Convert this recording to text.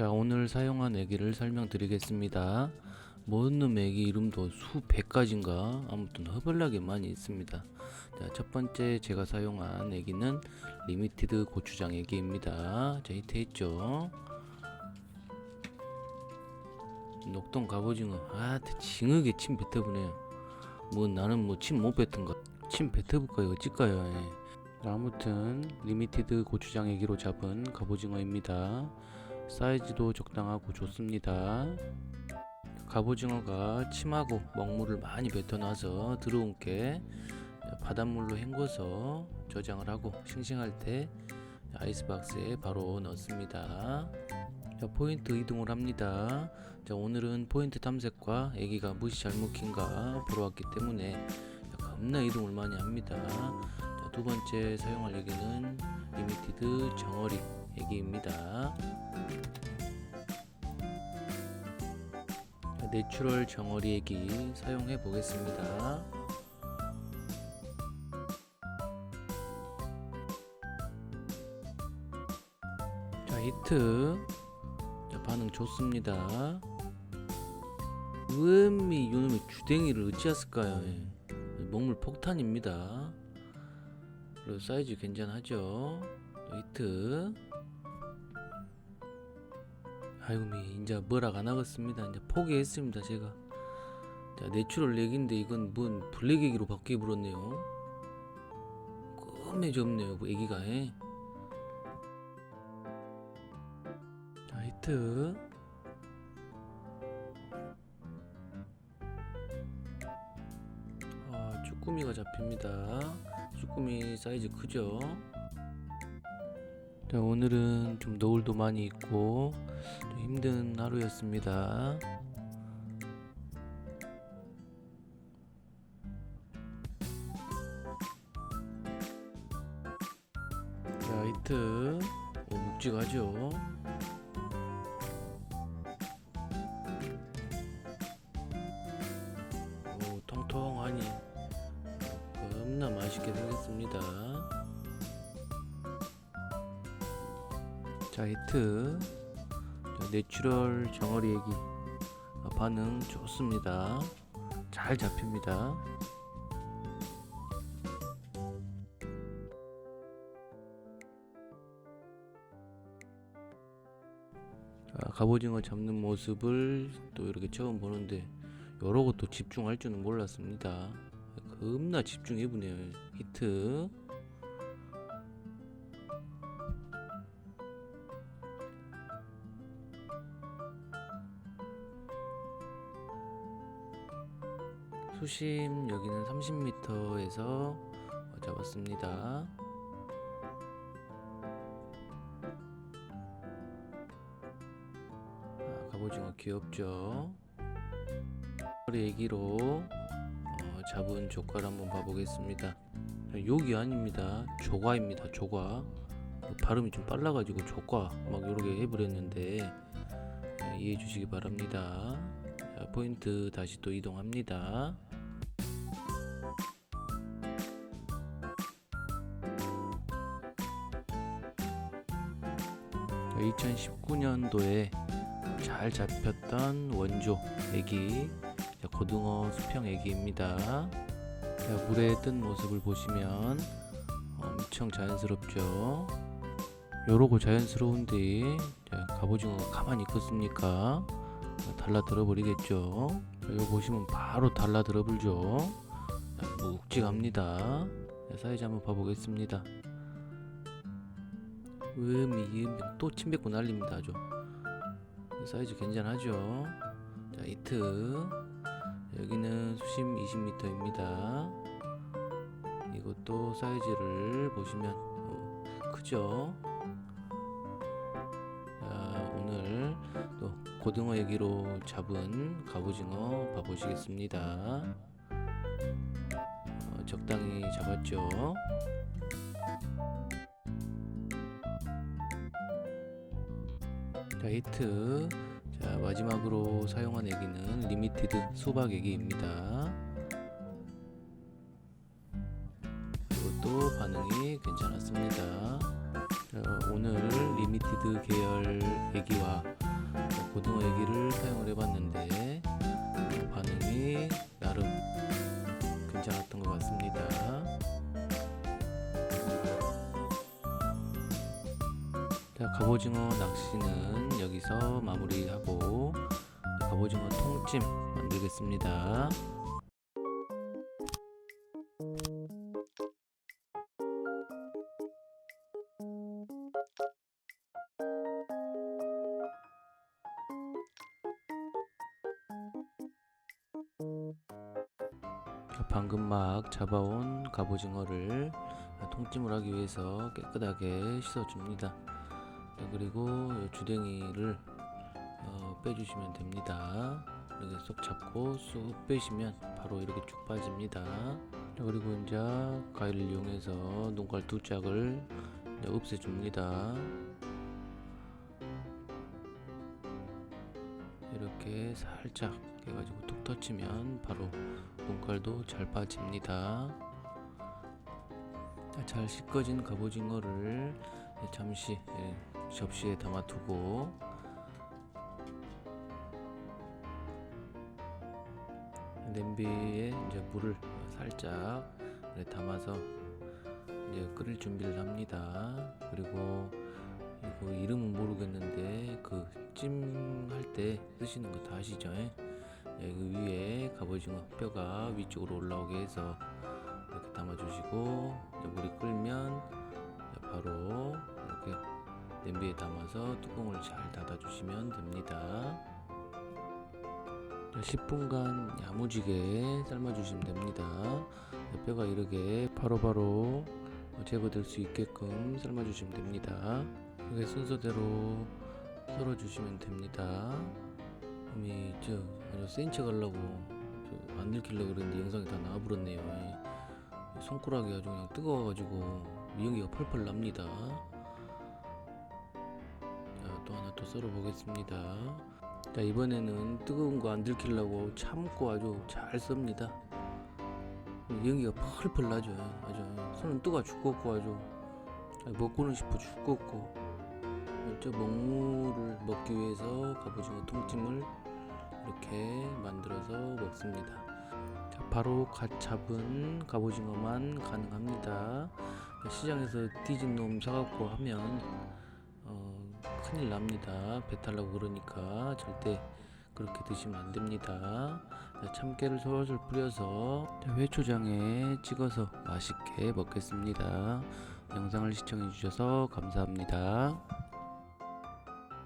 자 오늘 사용한 애기를 설명드리겠습니다. 모든 애기 이름도 수백 가지인가? 아무튼 허벌나게 많이 있습니다. 자, 첫 번째 제가 사용한 애기는 리미티드 고추장 애기입니다. 자 히트했죠? 녹동 갑오징어. 아 징하게 침 뱉어보네요 뭐 나는 뭐 침 못 뱉은가 침 뱉어볼까요? 어찌까요? 예. 자, 아무튼 리미티드 고추장 애기로 잡은 갑오징어입니다 사이즈도 적당하고 좋습니다. 갑오징어가 침하고 먹물을 많이 뱉어놔서 들어온 게 바닷물로 헹궈서 저장을 하고 싱싱할 때 아이스박스에 바로 넣습니다. 자, 포인트 이동을 합니다. 자, 오늘은 포인트 탐색과 애기가 무시 잘 먹힌가 보러 왔기 때문에 겁나 이동을 많이 합니다. 자, 두 번째 사용할 애기는 리미티드 정어리 애기입니다. 내추럴 정어리 애기 사용해 보겠습니다. 자 히트 자 반응 좋습니다. 음미 요놈의 주댕이를 어찌했을까요? 예. 먹물 폭탄입니다. 그리고 사이즈 괜찮하죠? 자, 히트. 아이고미 이제 뭐라 안 하겠습니다. 이제 포기했습니다 제가. 자 내추럴 렉인데 이건 뭔 블랙 애기로 바뀌어 버렸네요. 껌에 접네요 그 애기가 에. 자 히트. 아 쭈꾸미가 잡힙니다. 쭈꾸미 사이즈 크죠? 자, 오늘은 좀 노을도 많이 있고 좀 힘든 하루였습니다. 자, 히트. 오, 묵직하죠? 오, 통통하니 겁나 맛있게 생겼습니다. 자 히트. 자, 내추럴 정어리 애기. 아, 반응 좋습니다. 잘 잡힙니다. 자, 갑오징어 잡는 모습을 또 이렇게 처음 보는데 여러 것도 집중할 줄은 몰랐습니다. 겁나 집중해 보네요 히트 수심 여기는 30m에서 잡았습니다. 아, 갑오징어 귀엽죠? 우리 애기로 어, 잡은 조과를 한번 봐보겠습니다. 욕이 아닙니다. 조과입니다. 조과. 발음이 좀 빨라가지고 조과 막 이렇게 해버렸는데 어, 이해해 주시기 바랍니다. 자, 포인트 다시 또 이동합니다. 2019년도에 잘 잡혔던 원조 애기 자, 고등어 수평 애기입니다. 자, 물에 뜬 모습을 보시면 엄청 자연스럽죠. 요러고 자연스러운데 자, 갑오징어가 가만히 있겠습니까? 달라들어 버리겠죠. 자, 이거 보시면 바로 달라들어 불죠. 자, 묵직합니다. 자, 사이즈 한번 봐보겠습니다. 음이 또 침뱉고 난립니다 아주. 사이즈 괜찮하죠. 자 히트. 여기는 수심 20m입니다. 이것도 사이즈를 보시면 어, 크죠. 자 오늘 또 고등어 얘기로 잡은 갑오징어 봐보시겠습니다. 어, 적당히 잡았죠. 자 히트. 자 마지막으로 사용한 애기는 리미티드 수박 애기입니다. 이것도 반응이 괜찮았습니다. 자, 오늘 리미티드 계열 애기와 고등어 애기를 사용을 해봤는데 갑오징어 낚시는 여기서 마무리하고 갑오징어 통찜 만들겠습니다. 방금 막 잡아온 갑오징어를 통찜을 하기 위해서 깨끗하게 씻어줍니다. 자, 그리고 이 주댕이를 어, 빼주시면 됩니다. 이렇게 쏙 잡고 쑥 빼시면 바로 이렇게 쭉 빠집니다. 자, 그리고 이제 가위를 이용해서 눈깔 두 짝을 없애줍니다. 이렇게 살짝 해가지고 툭 터치면 바로 눈깔도 잘 빠집니다. 자, 잘 씻겨진 갑오징어를 잠시 예, 접시에 담아두고 냄비에 이제 물을 살짝 담아서 이제 끓일 준비를 합니다. 그리고 이거 이름은 모르겠는데 그 찜할 때 쓰시는 거 다 아시죠? 예, 그 위에 갑오징어 뼈가 위쪽으로 올라오게 해서 이렇게 담아주시고 물이 끓면 냄비에 담아서 뚜껑을 잘 닫아주시면 됩니다. 10분간 야무지게 삶아주시면 됩니다. 뼈가 이렇게 바로바로 제거될 수 있게끔 삶아주시면 됩니다. 이렇게 순서대로 썰어주시면 됩니다. 이미 저 아주 센치 가려고 저안 들키려고 그랬는데 영상이 다 나와버렸네요. 이 손가락이 아주 그냥 뜨거워가지고 미연기가 펄펄 납니다. 썰어 보겠습니다. 자, 이번에는 뜨거운 거 안 들키려고 참고 아주 잘 썹니다. 연기가 펄펄 나죠. 아주 손은 뜨거 죽겠고 아주 먹고는 싶어 죽겠고 저 먹물을 먹기 위해서 갑오징어 통찜을 이렇게 만들어서 먹습니다. 자, 바로 갓 잡은 갑오징어만 가능합니다. 시장에서 뒤진 놈 사갖고 하면 어, 큰일 납니다. 배탈 나고 그러니까 절대 그렇게 드시면 안 됩니다. 자, 참깨를 솔솔 뿌려서 자, 회초장에 찍어서 맛있게 먹겠습니다. 영상을 시청해 주셔서 감사합니다.